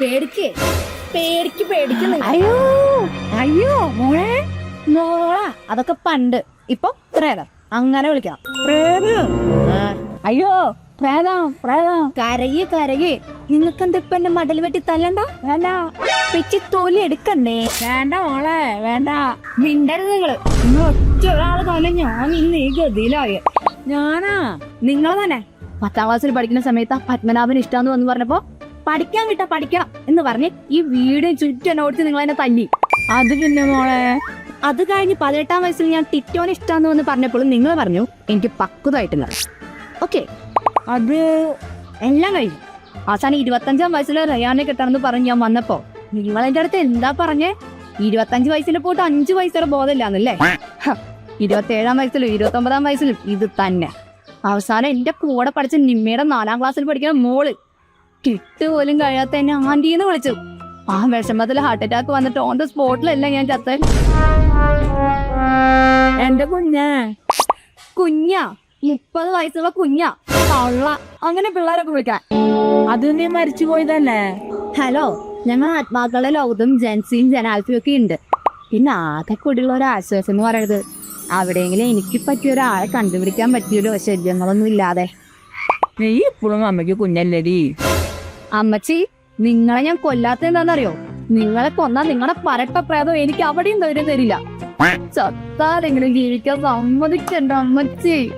പേടിക്കേ. പേടിക്ക് പേടിക്കുന്നു അയ്യോ അയ്യോ മോളെ. മോള അതൊക്കെ പണ്ട്. ഇപ്പൊ പ്രേതം. അങ്ങനെ വിളിക്കാം പ്രേതം. അയ്യോ പ്രേതം പ്രേതം. കരകി കരകി നിങ്ങൾക്ക് എന്താ ഇപ്പൊ എന്റെ മടൽ വെട്ടി തല്ലണ്ട? വേണ്ട. പിച്ചി തോലി എടുക്കണ്ടേ? വേണ്ട മോളെ വേണ്ട. മിണ്ടരുത് നിങ്ങൾ. നിങ്ങൾ ഒറ്റ ഒരാൾ തന്നെ ഞാൻ ഇന്ന് ഈ ഗതിയിലായി. ഞാനാ നിങ്ങൾ തന്നെ. പത്താം ക്ലാസ്സിൽ പഠിക്കുന്ന സമയത്ത് പത്മനാഭൻ ഇഷ്ടാന്ന് വന്ന് പറഞ്ഞപ്പോ പഠിക്കാൻ കിട്ടാ പഠിക്കണം എന്ന് പറഞ്ഞ് ഈ വീട് ചുറ്റും ഓടിച്ച് നിങ്ങൾ എന്നെ തല്ലി. അത് പിന്നെ മോളെ അത് കഴിഞ്ഞ് പതിനെട്ടാം വയസ്സിൽ ഞാൻ ടിറ്റോനെ ഇഷ്ടാന്ന് വന്ന് പറഞ്ഞപ്പോഴും നിങ്ങൾ പറഞ്ഞു എനിക്ക് പക്വതായിട്ടില്ല ഓക്കെ. അത് എല്ലാം കഴിഞ്ഞു. അവസാനം ഇരുപത്തഞ്ചാം വയസ്സിൽ റയാനെ കിട്ടണമെന്ന് പറഞ്ഞ് ഞാൻ വന്നപ്പോ നിങ്ങൾ എന്റെ അടുത്ത് എന്താ പറഞ്ഞേ? ഇരുപത്തഞ്ച് വയസ്സിൽ പോയിട്ട് അഞ്ചു വയസ്സുള്ള ബോധമില്ലാന്നല്ലേ? ഇരുപത്തി ഏഴാം വയസ്സിലും ഇരുപത്തി ഒമ്പതാം വയസ്സിലും ഇത് തന്നെ. അവസാനം എന്റെ കൂടെ പഠിച്ച നിമ്മയുടെ നാലാം ക്ലാസ്സിൽ പഠിക്കുന്ന മോൾ കിട്ട് പോലും കഴിയാത്ത എന്നെ ആന്റീന്ന് വിളിച്ചു. ആ വിഷമത്തിൽ ഹാർട്ട് അറ്റാക്ക് വന്നിട്ട് ഓൺ ദ സ്പോട്ടിലല്ല ഞാൻ ചത്ത എന്റെ കുഞ്ഞ്. കുഞ്ഞാ മുപ്പത് വയസ്സുള്ള കുഞ്ഞാ. കള്ള അങ്ങനെ പിള്ളേരൊക്കെ വിളിക്കാൻ. അത് നീ മരിച്ചു പോയതല്ലേ? ഹലോ ഞങ്ങൾ ആത്മാക്കളുടെ ലോകത്തും ജൻസിയും ജനാൽഫിയും ഒക്കെ ഉണ്ട്. പിന്നെ ആകെ കൂടിയുള്ള ഒരു ആശ്വാസം എന്ന് പറയുന്നത് അവിടെയെങ്കിലും എനിക്ക് പറ്റിയ ഒരാളെ കണ്ടുപിടിക്കാൻ പറ്റിയൊരു ശല്യങ്ങളൊന്നും ഇല്ലാതെ. നീ ഇപ്പോഴും അമ്മയ്ക്ക് കുഞ്ഞല്ലേടി. അമ്മച്ചി നിങ്ങളെ ഞാൻ കൊല്ലാത്ത എന്താണെന്നറിയോ? നിങ്ങളെ കൊന്നാ നിങ്ങളുടെ പരട്ട പ്രേതം എനിക്ക് അവിടെയും ധൈര്യം തരില്ല. ചത്താരെങ്കിലും ജീവിക്കാൻ സമ്മതിക്കണ്ട അമ്മച്ചി.